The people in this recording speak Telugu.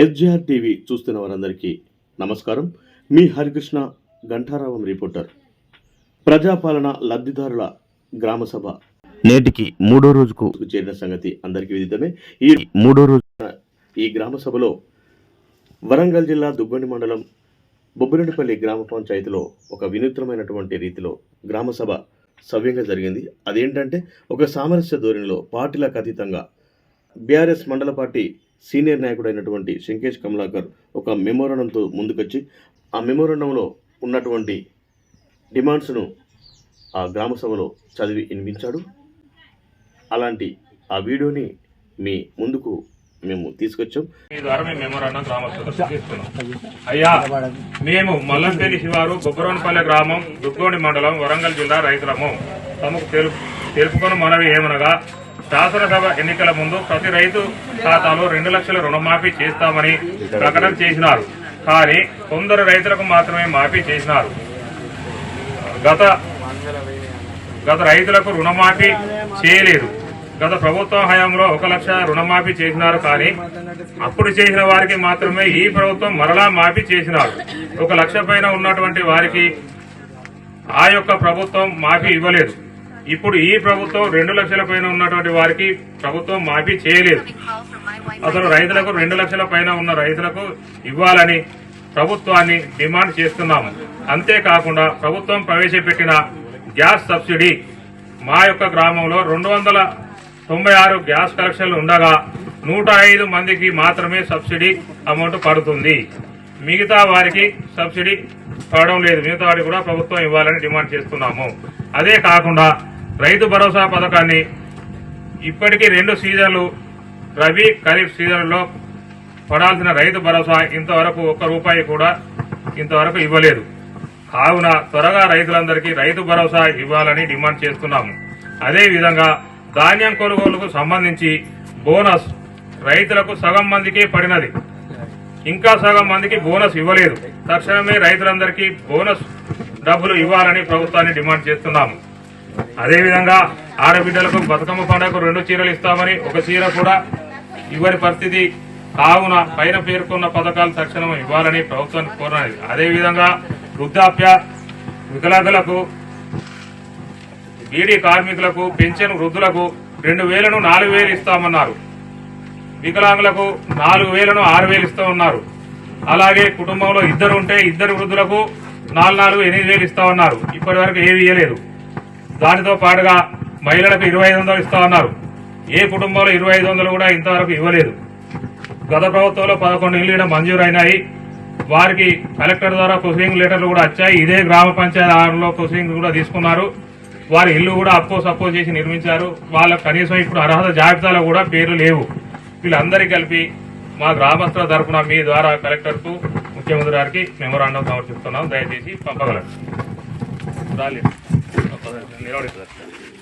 ఎస్జీఆర్ టీవీ చూస్తున్న వారందరికీ నమస్కారం. మీ హరికృష్ణ గంటారావం రిపోర్టర్. ప్రజాపాలన లబ్ధిదారుల గ్రామ సభ నేటికి మూడో రోజుకు చేరిన సంగతి అందరికీ విదితమే. ఈ మూడో రోజున ఈ గ్రామ సభలో వరంగల్ జిల్లా దుగ్గొండి మండలం బొబ్బిరెడ్డిపల్లి గ్రామ పంచాయతీలో ఒక వినూత్నమైనటువంటి రీతిలో గ్రామ సభ సవ్యంగా జరిగింది. అదేంటంటే ఒక సామరస్య ధోరణిలో పార్టీలకు అతీతంగా బీఆర్ఎస్ మండల పార్టీ సీనియర్ నాయకుడైనటువంటి శంకేష్ కమలాకర్ ఒక మెమోరండంతో ముందుకొచ్చి ఆ మెమోరండంలో ఉన్నటువంటి డిమాండ్స్ను ఆ గ్రామ సభలో చదివి వినిపించాడు. అలాంటి ఆ వీడియోని మీ ముందుకు మేము తీసుకొచ్చాం. మీ ద్వారా మేము మెమోరాండం గ్రామస్తులకు అయ్యా మేము మల్లంపల్లి శివారు బొబ్బరోనిపల్లె గ్రామం దుగ్గోడి మండలం వరంగల్ జిల్లా రైతులము. తమకు తెలుపు తెలుపుకొని మనవి ఏమనగా శాసనసభ ఎన్నికల ముందు ప్రతి రైతు ఖాతాలో రెండు లక్షల రుణమాఫీ చేస్తామని ప్రకటన చేసినారు. కానీ కొందరు రైతులకు మాత్రమే మాఫీ చేసినారు. గత గత రైతులకు రుణమాఫీ చేయలేదు. గత ప్రభుత్వం హయాంలో ఒక లక్ష రుణమాఫీ చేసినారు కానీ అప్పుడు చేసిన వారికి మాత్రమే ఈ ప్రభుత్వం మరలా మాఫీ చేసినారు. ఒక లక్ష పైన ఉన్నటువంటి వారికి ఆ యొక్క ప్రభుత్వం మాఫీ ఇవ్వలేదు. ఇప్పుడు ఈ ప్రభుత్వం రెండు లక్షల పైన ఉన్నటువంటి వారికి ప్రభుత్వం మాఫీ చేయలేదు. అసలు రైతులకు రెండు లక్షల పైన ఉన్న రైతులకు ఇవ్వాలని ప్రభుత్వాన్ని డిమాండ్ చేస్తున్నాము. అంతేకాకుండా ప్రభుత్వం ప్రవేశపెట్టిన గ్యాస్ సబ్సిడీ మా యొక్క గ్రామంలో రెండు వందల తొంభై ఆరు గ్యాస్ కలెక్షన్లు ఉండగా నూట ఐదు మందికి మాత్రమే సబ్సిడీ అమౌంట్ పడుతుంది. మిగతా వారికి సబ్సిడీ పడడం లేదు. మిగతా వారికి కూడా ప్రభుత్వం ఇవ్వాలని డిమాండ్ చేస్తున్నాము. అదే కాకుండా రైతు భరోసా పథకాన్ని ఇప్పటికీ రెండు సీజన్లు రబీ ఖరీఫ్ సీజన్లో పడాల్సిన రైతు భరోసా ఇంతవరకు ఒక్క రూపాయి కూడా ఇంతవరకు ఇవ్వలేదు. కావున త్వరగా రైతులందరికీ రైతు భరోసా ఇవ్వాలని డిమాండ్ చేస్తున్నాము. అదేవిధంగా ధాన్యం కొనుగోలుకు సంబంధించి బోనస్ రైతులకు సగం మందికి పడినది. ఇంకా సగం మందికి బోనస్ ఇవ్వలేదు. తక్షణమే రైతులందరికీ బోనస్ డబ్బులు ఇవ్వాలని ప్రభుత్వాన్ని డిమాండ్ చేస్తున్నాము. అదేవిధంగా ఆడబిడ్డలకు బతుకమ్మ పండుగకు రెండు చీరలు ఇస్తామని ఒక చీర కూడా ఇవ్వని పరిస్థితి కావున పైన పేర్కొన్న పథకాలు తక్షణం ఇవ్వాలని ప్రభుత్వాన్ని కోరనది. అదేవిధంగా వృద్ధాప్య వికలాంగులకు బీడీ కార్మికులకు పెన్షన్ వృద్ధులకు రెండు వేలను నాలుగు వేలు ఇస్తామన్నారు. వికలాంగులకు నాలుగు వేలను ఆరు వేలు ఇస్తామన్నారు. అలాగే కుటుంబంలో ఇద్దరు ఉంటే ఇద్దరు వృద్ధులకు నాలుగు నాలుగు ఎనిమిది వేలు ఇస్తామన్నారు. ఇప్పటి వరకు ఏవి ఇవ్వలేదు దానితో పాటుగా మహిళలకు ఇరవై ఐదు వందలు ఇస్తా ఉన్నారు ఏ కుటుంబంలో ఇరవై ఐదు వందలు కూడా ఇంతవరకు ఇవ్వలేదు. గత ప్రభుత్వంలో పదకొండు ఇళ్ళు ఇక్కడ మంజూరు అయినాయి వారికి కలెక్టర్ ద్వారా ప్రొసీడింగ్ లెటర్లు కూడా వచ్చాయి. ఇదే గ్రామ పంచాయతీ ఆరులో ప్రొసీడింగ్ కూడా తీసుకున్నారు. వారి ఇల్లు కూడా అప్పో సప్పో చేసి నిర్మించారు. వాళ్ళకు కనీసం ఇప్పుడు అర్హత జాబితాలో కూడా పేర్లు లేవు. వీళ్ళందరికీ కలిపి మా గ్రామస్తుల తరఫున మీ ద్వారా కలెక్టర్కు ముఖ్యమంత్రి గారికి మెమోరాండం సమర్పిస్తున్నాం. దయచేసి పంపగలరు. రాలేదు. 没道理，没 the